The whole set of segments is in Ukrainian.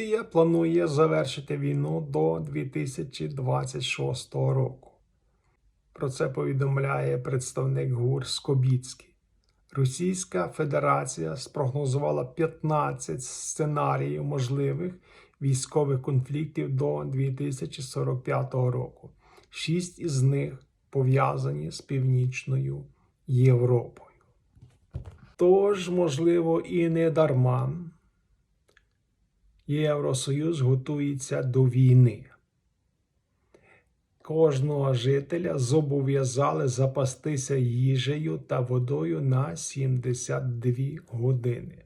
Росія планує завершити війну до 2026 року. Про це повідомляє представник ГУР Скобіцький. Російська Федерація спрогнозувала 15 сценаріїв можливих військових конфліктів до 2045 року. Шість із них пов'язані з Північною Європою. Тож, можливо, і не дарма Євросоюз готується до війни. Кожного жителя зобов'язали запастися їжею та водою на 72 години.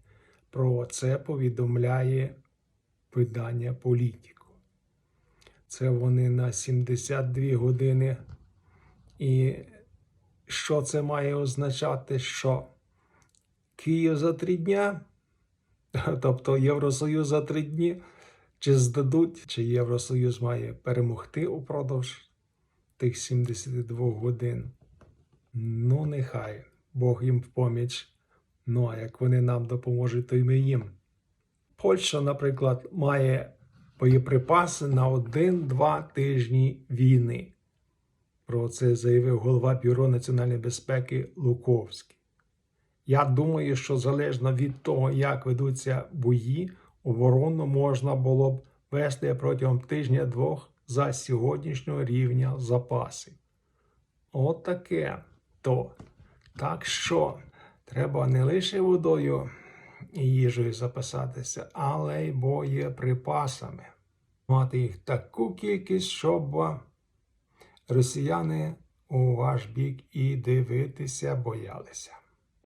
Про це повідомляє видання Політіку. Це вони на 72 години. І що це має означати? Що Київ за три дня, тобто Євросоюз за три дні, чи здадуть, чи Євросоюз має перемогти упродовж тих 72 годин. Ну, нехай Бог їм в поміч. Ну, а як вони нам допоможуть, то й ми їм. Польща, наприклад, має боєприпаси на один-два тижні війни. Про це заявив голова Бюро національної безпеки Луковський. Я думаю, що залежно від того, як ведуться бої, оборону можна було б вести протягом тижня-двох за сьогоднішнього рівня запасів. От таке то. Так що треба не лише водою і їжею запасатися, але й боєприпасами. Мати їх таку кількість, щоб росіяни у ваш бік і дивитися боялися.